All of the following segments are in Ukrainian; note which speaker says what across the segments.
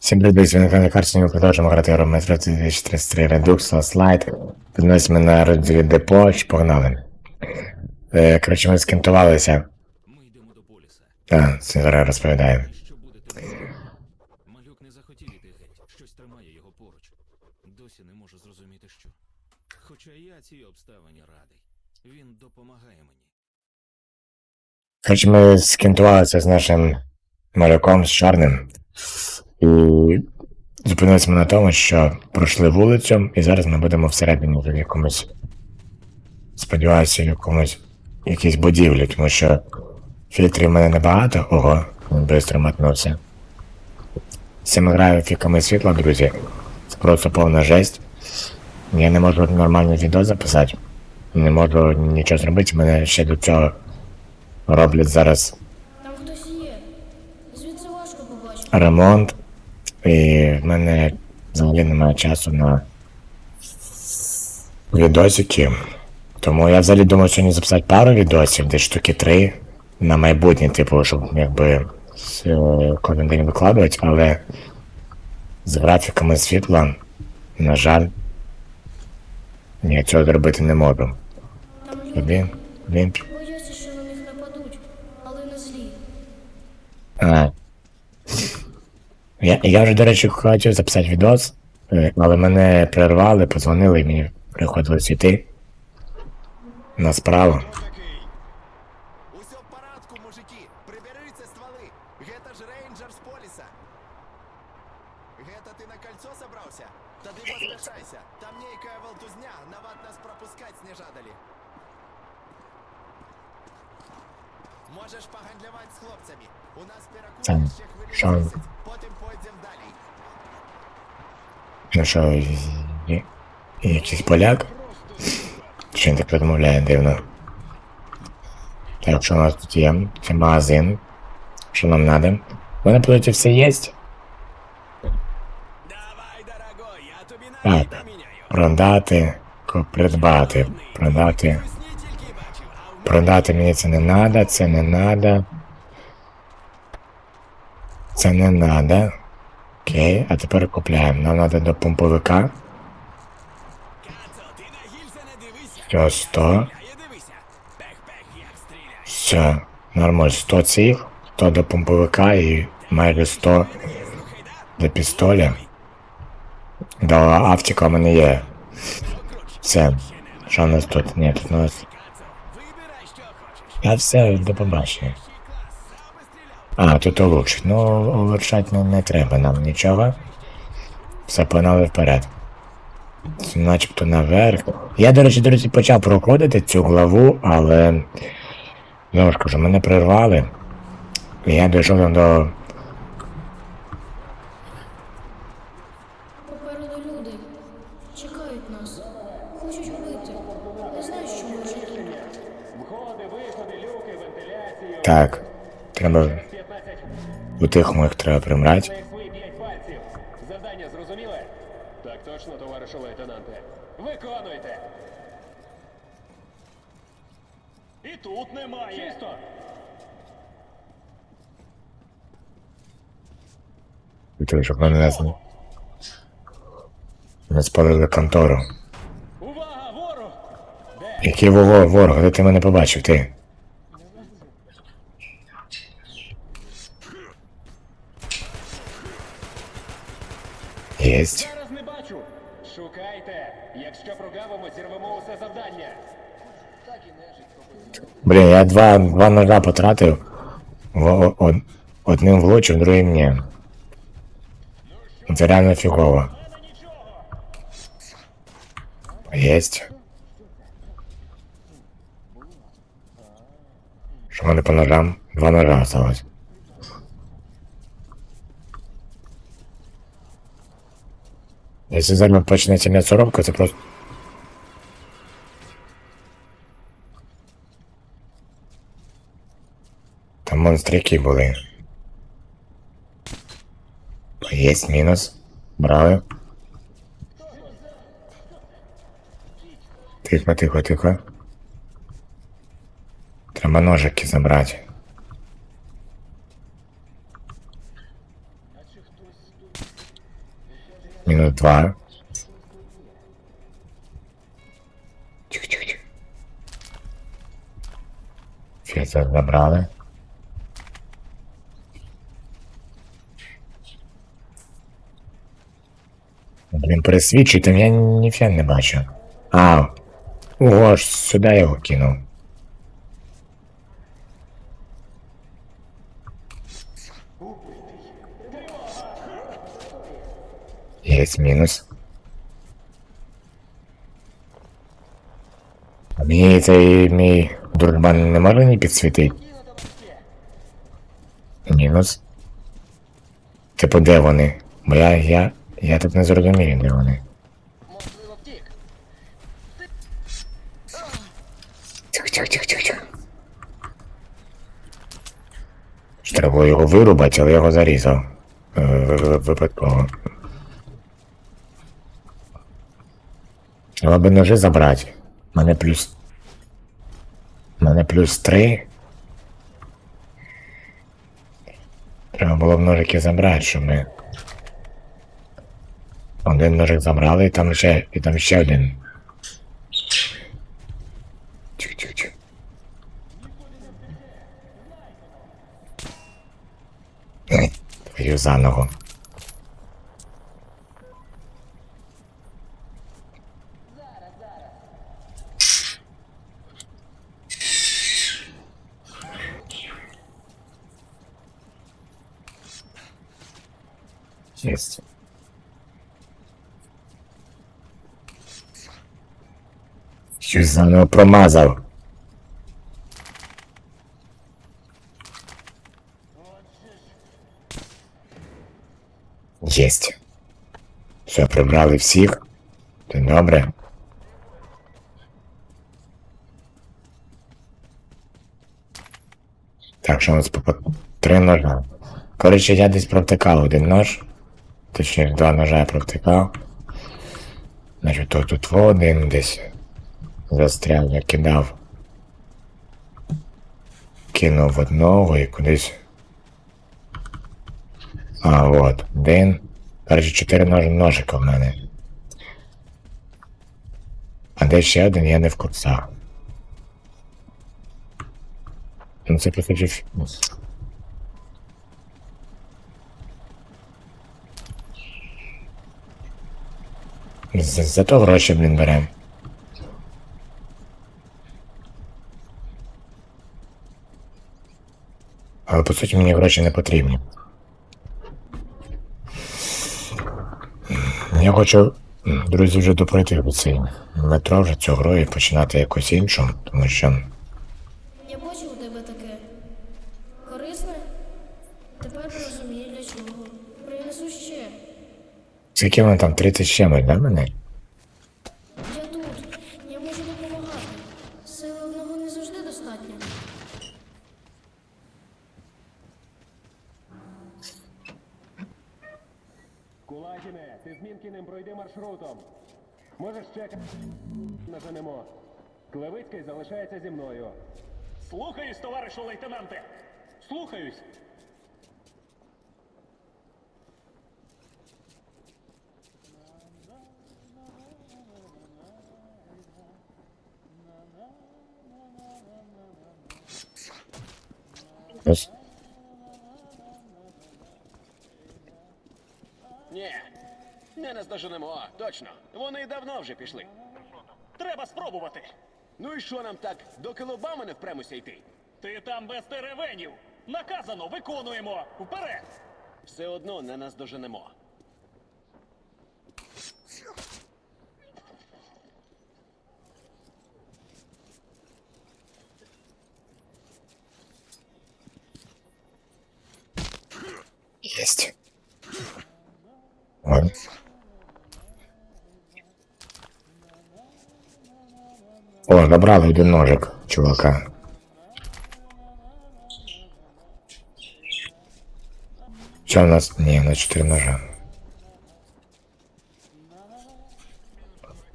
Speaker 1: Всім привіт, ви на карті ми продовжуємо грати Euro Metro 2033 Redux Light. Підносимо на розділі депо, чи погнали. Е, коротше, ми скентувалися.
Speaker 2: Ми йдемо до поліса.
Speaker 1: Так, це
Speaker 2: робити? Малюк не захотів іти геть. Щось тримає його поруч. Досі не можу зрозуміти, що. Хоча я цій обставині радий. Він допомагає мені.
Speaker 1: Коротше, ми скентувалися з нашим малюком, з чорним. І зупинилися ми на тому, що пройшли вулицю, і зараз ми будемо всередині в якомусь. Сподіваюся, в якомусь якійсь будівлі, тому що фільтрів в мене небагато. Ого, він швидко мотнувся. Всім граю фіками світла, друзі. Це просто повна жесть. Я не можу нормальне відео записати. Не можу нічого зробити, мене ще до цього роблять зараз
Speaker 3: Там хтось є. Звідси важко побачити.
Speaker 1: ремонт, і в мене взагалі немає часу на відосики. Тому я взагалі думав сьогодні записати пару відосів, десь штуки три на майбутнє, типу, щоб якби е, кожен день викладувати, але з графіками світла, на жаль, я цього зробити не можу.
Speaker 3: Люди
Speaker 1: Один, один.
Speaker 3: що на них нападуть, але не злі.
Speaker 1: А. Я, я вже, до речі, хотів записати відос, е, але мене перервали, позвонили і мені приходилось йти на справу.
Speaker 4: Можешь погандлявать с хлопцами. У нас хвилин 10, потім пойдем далі.
Speaker 1: Ну що, якийсь поляк? Чи він так розмовляє дивно? Так, що у нас тут є? Це магазин. Що нам надо? У мене по все є.
Speaker 4: Давай, дорогой, я тобі
Speaker 1: Так. Продати, придбати, продати. Продати мені це не надо, це не надо. Це не надо. Окей, а тепер купляємо. Нам надо до пумповика. Все, 100. Все, нормально, 100 цих, 100 до пумповика і майже 100 до пістоля. До автика в мене є. Все. Що у нас тут? Ні, тут у нас. А все, до побачення. А, тут олуч. Ну, улучшати не, не треба нам нічого. Все, погнали вперед. Це начебто наверх. Я, до речі, друзі, почав проходити цю главу, але. Знову ж кажу, мене прервали. Я дійшов до.
Speaker 3: Попереду люди. Чекають нас. Хочуть вбити. Не знаю, що може тут.
Speaker 1: Так. Треба. Утихому їх треба примрати.
Speaker 5: Завдання зрозуміле? Так точно, товаришу лейтенанте. Виконуйте. І тут немає. Чисто.
Speaker 1: Тому щоб мене не зна- Не спалили контору.
Speaker 5: Увага, ворог!
Speaker 1: Який вого ворог, де ти мене побачив, ти? Єсть.
Speaker 5: Зараз не бачу. Шукайте. Якщо прогавимо, зірвемо усе завдання.
Speaker 1: Блін, я два, два ножа потратив. В, о- од- одним влучив, другим ні. Це реально фігово. Єсть. Що в мене по ножам? Два ножа осталось. Якщо зараз почнеться м'ясорубка, це просто. Там монстрики були. Єсть мінус. Брали. Тихо, тихо, тихо. Треба ножики забрати. Мінус два. Тихо, тихо, тихо. Фільтр забрали. Блін, пересвідчуй, там я ніфіга не бачу. А, ого, ж сюди я його кинув. Есть мінус. А мені цей мій дурбан не може ні підсвітити? Мінус. Типу, де вони? Бо я, я, я тут не зрозумію, де вони.
Speaker 5: Можливо, втік.
Speaker 1: Тихо, тихо, тихо, тихо, тихо. Треба його вирубати, але я його зарізав. Е, ви- ви- Випадково. Треба би ножи забрати. У мене плюс. У мене плюс три. Треба було б ножики забрати, щоб ми. Один ножик забрали, і там ще, і там ще один. Тихо, тихо, тихо. Твою за ногу. Есть. Щось заново промазав. Єсть. Все, прибрали всіх. Ти добре. Так, що у нас по три ножа. Коротше, я десь провтикав один нож. Точніше, два ножа я провтикав. Значить, то тут один десь застряв, я кидав. Кинув одного і кудись. А, от, один. Коротше, чотири нож, ножика в мене. А де ще один, я не в курсах. Ну це фі- За- Зато гроші, блін, берем. Але по суті мені гроші не потрібні. Я хочу, друзі, вже доприти до цей метро вже цю гру і починати якусь іншу, тому що
Speaker 3: Я бачу у тебе таке. Корисне? Тепер розумію для чого. Принесу ще.
Speaker 1: скільки воно там 30 з чимось, да, мене?
Speaker 5: Кулагіне, ти з Мінкіним пройди маршрутом. Можеш чекати. Наженемо. Клевицький залишається зі мною.
Speaker 6: Слухаюсь, товаришу лейтенанте. Слухаюсь.
Speaker 1: Ось.
Speaker 5: Не наздоженемо, точно. Вони давно вже пішли.
Speaker 6: Треба спробувати.
Speaker 5: Ну і що нам так, до килобами не впремося йти?
Speaker 6: Ти там без теревенів. Наказано, виконуємо. Вперед!
Speaker 5: Все одно не наздоженемо.
Speaker 1: Есть. Ой. О, забрали один ножик, чувака. Что у нас? Не, на 4 ножа.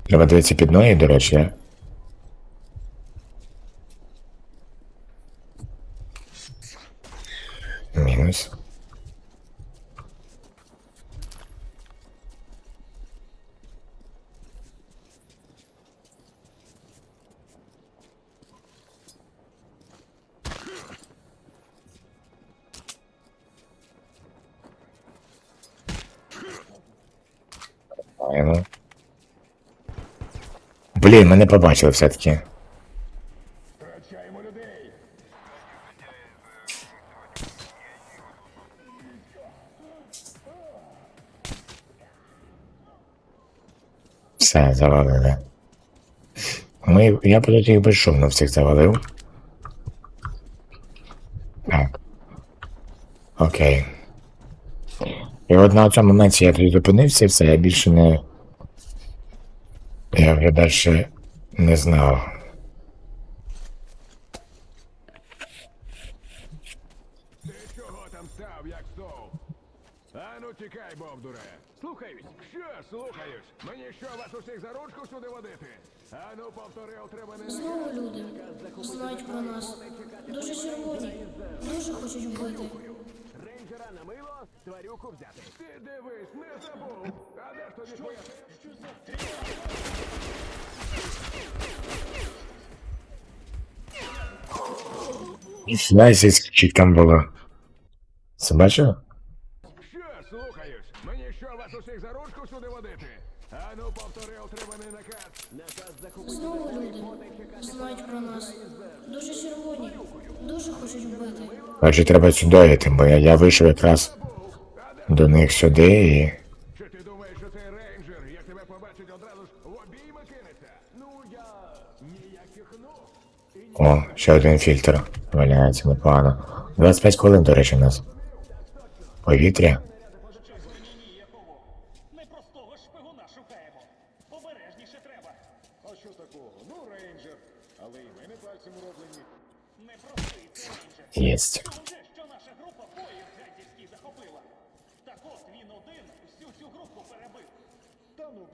Speaker 1: Треба дивитися під ноги, до речі. Блін, мене побачили все-таки. Все, завалили. Ми, я по їх безшумно всіх завалив. Так. Окей. І от на цьому моменті я зупинився все, я більше не. Я вже далі не знав.
Speaker 5: Ти чого там став, як стов? Ану тікай, бовдуре. Слухаюсь. Що слухаюсь? Мені що вас усіх за ручку сюди водити? Ану повтори отриманий
Speaker 3: Знову люди знають про нас. Дуже червоні, дуже хочуть вбити.
Speaker 5: Рейнджера на мило, тварюку взяти. Ти дивись, не забув. А де тобі твоя?
Speaker 1: Ніфіга, скільки там було. Це бачив?
Speaker 5: Що слухаюсь? Мені що вас усіх за ручку сюди водити? Ану повтори отриманий наказ. Наказ захопити.
Speaker 3: Знову люди знають про нас. Дуже червоні, дуже хочуть вбити.
Speaker 1: Бачу, треба сюди йти, бо я, я вийшов якраз до них сюди і.
Speaker 5: Чи ти думаєш, що цей рейнджер, як тебе побачить, одразу ж в обійми кинеться? Ну, я ніяких ну.
Speaker 1: О, ще один фільтр. Валяється непогано. 25 хвилин, до речі, у нас. Повітря.
Speaker 6: Ми простого шпигуна шукаємо. Обережніше треба.
Speaker 5: А що такого? Ну, рейнджер. Але і мене пальцем роблені.
Speaker 6: Не простий це рейнджер.
Speaker 1: Єсть.
Speaker 6: Вже що наша група боїв гандівський захопила. Так от він один всю цю групу перебив.
Speaker 5: Та ну,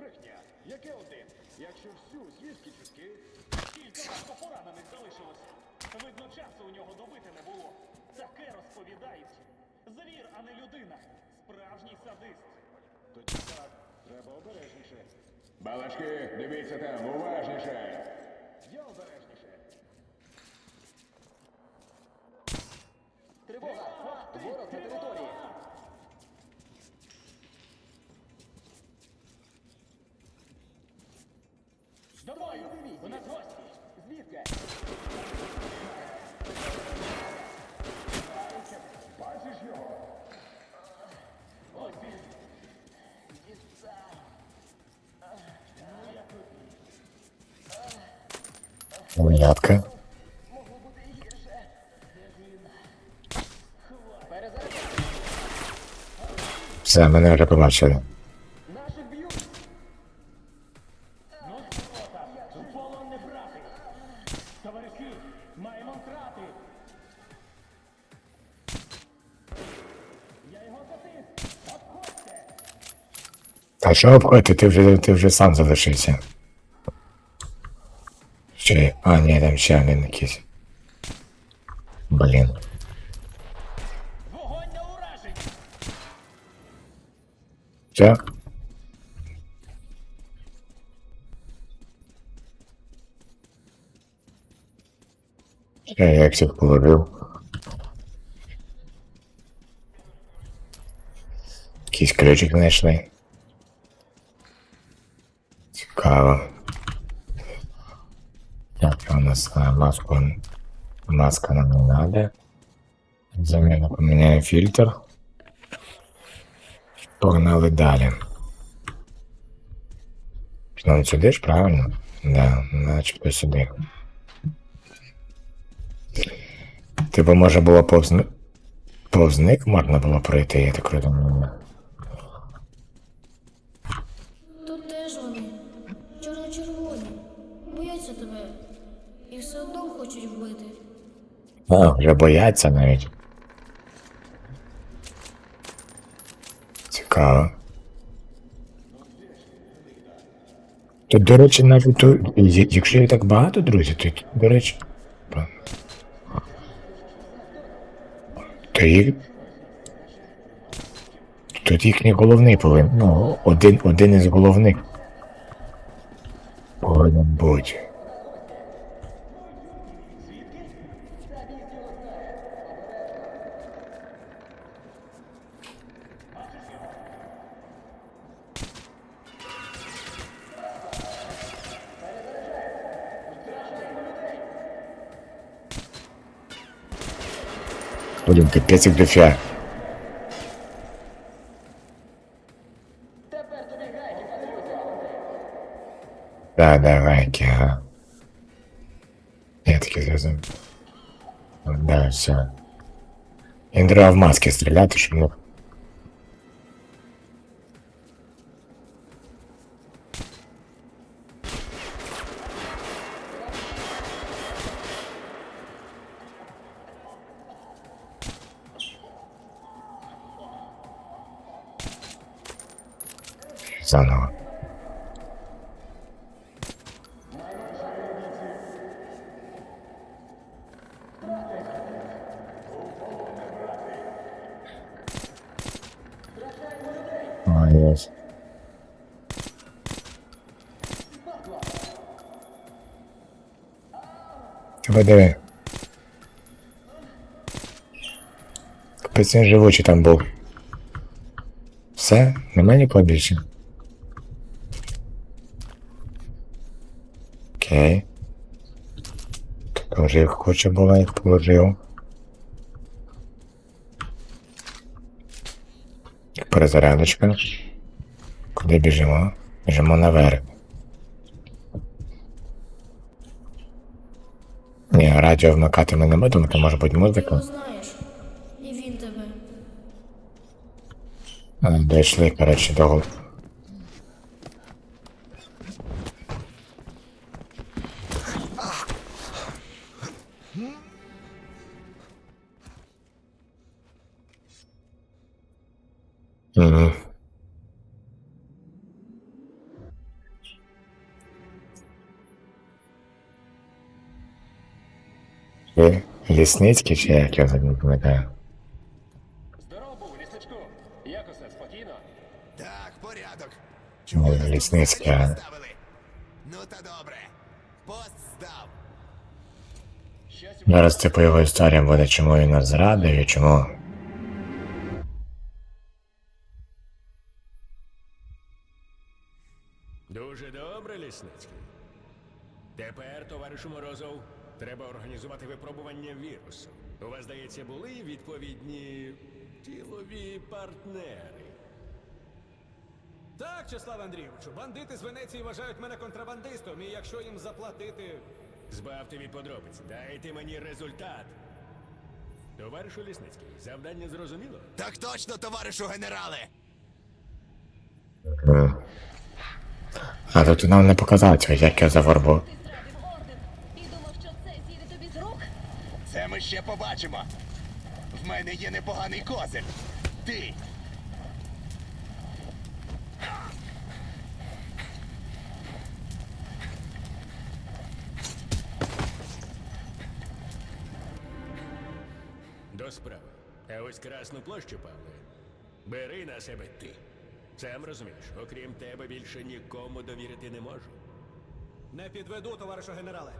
Speaker 5: брехня. Яке один? Якщо всю звідки чутки?
Speaker 6: Кілька важко поранених залишилось. Видно, часу у нього добити не було. Таке розповідають. Звір, а не людина. Справжній садист.
Speaker 5: Тоді так, треба обережніше. Балачки, дивіться там, уважніше. Я обережніше.
Speaker 6: Тривога! Ворог на території! Давай! У нас гості! Звідки?
Speaker 5: Бачиш його?
Speaker 6: Ось він!
Speaker 1: Ягодка. Все, мене вже побачили. Та що обходити, ти вже, ти вже сам залишився. Ще, а, ні, там ще один якийсь. Блін. Все? Ще я всіх положив. Якийсь ключик знайшли. Цікаво. Так, у нас а, маску. Маска нам не надо. Заміну поміняю фільтр. Погнали далі. Ну, сюди ж правильно? Да, начебто сюди. Типу, може було повз... ни- повз них можна було пройти, я так розумію.
Speaker 3: Тут теж вони. Чорно-червоні. Бояться тебе. І все одно хочуть вбити.
Speaker 1: А, вже бояться навіть. Цікаво. Тут, до речі, навіть то, якщо їх так багато, друзі, то, до речі. То їх. Тут їхній головний повинен. Ну, один, один із головних. Повинен бути. капець як дофіга. Да, да, гайки, ага. Я таки зрозумів. Да, все. Він треба в маски стріляти, щоб ну. Заново. Молодець. Тебе диви. Капець він живучий там був. Все? Нема нікого більше. Окей. Положив, хоче буває, положив. Перезарядочка. Куди біжимо? Біжимо наверх. Ні, радіо вмикати ми не будемо, то може бути музика. Дійшли, коротше, до Ви Лісницький чи як я не пам'ятаю?
Speaker 6: Здорово був, лісничку. Як усе, спокійно?
Speaker 4: Так, порядок. Чому не
Speaker 1: Лісницький, а.
Speaker 4: Ну та добре. Пост
Speaker 6: у
Speaker 1: Зараз типу його історія буде, чому він нас зрадив і чому.
Speaker 7: Так, Чеслав Андрійовичу, бандити з Венеції вважають мене контрабандистом, і якщо їм заплатити.
Speaker 5: Збавте від подробиць, дайте мені результат. Товаришу лісницький, завдання зрозуміло?
Speaker 4: Так точно, товаришу генерале.
Speaker 1: А тут нам не показали цього, як я заворбу.
Speaker 8: І думав, що це зійде тобі з рук?
Speaker 4: Це ми ще побачимо. В мене є непоганий козир. Ти.
Speaker 5: До справи. А ось Красну площу, Павле, бери на себе ти. Сам розумієш, окрім тебе більше нікому довірити не можу.
Speaker 7: Не підведу, товаришу генерале.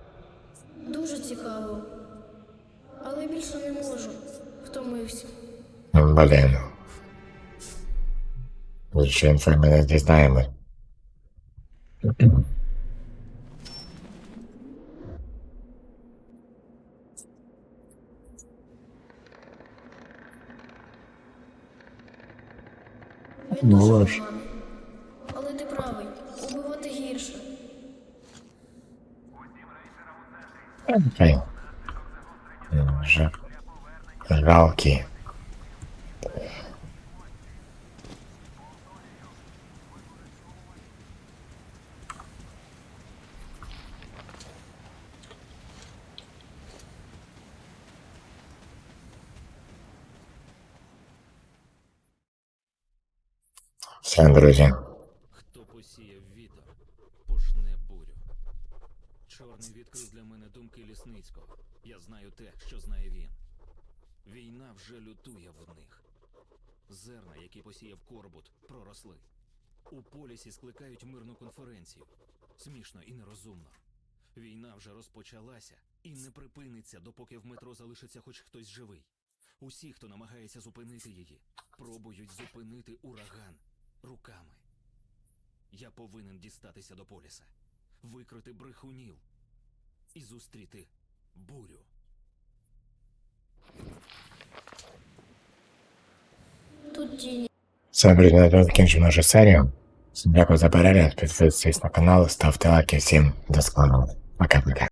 Speaker 3: Дуже цікаво. Але більше не можу. Втомився.
Speaker 1: Блін. Ми не дізнаємо.
Speaker 3: Поганий. Але ти правий. Убивати гірше.
Speaker 1: Ж... Жалкі. Друзі.
Speaker 2: Хто посіяв вітер, пожне бурю. Чорний відкрив для мене думки лісницького. Я знаю те, що знає він. Війна вже лютує в них. Зерна, які посіяв Корбут, проросли. У полісі скликають мирну конференцію. Смішно і нерозумно. Війна вже розпочалася і не припиниться, допоки в метро залишиться хоч хтось живий. Усі, хто намагається зупинити її, пробують зупинити ураган руками. Я повинен дістатися до поліса, викрити брехунів і зустріти бурю.
Speaker 1: Це блін, закінчимо нашу серію. Дякую за перегляд, підписуйтесь на канал, ставте лайки всім до скорого. Пока-пока.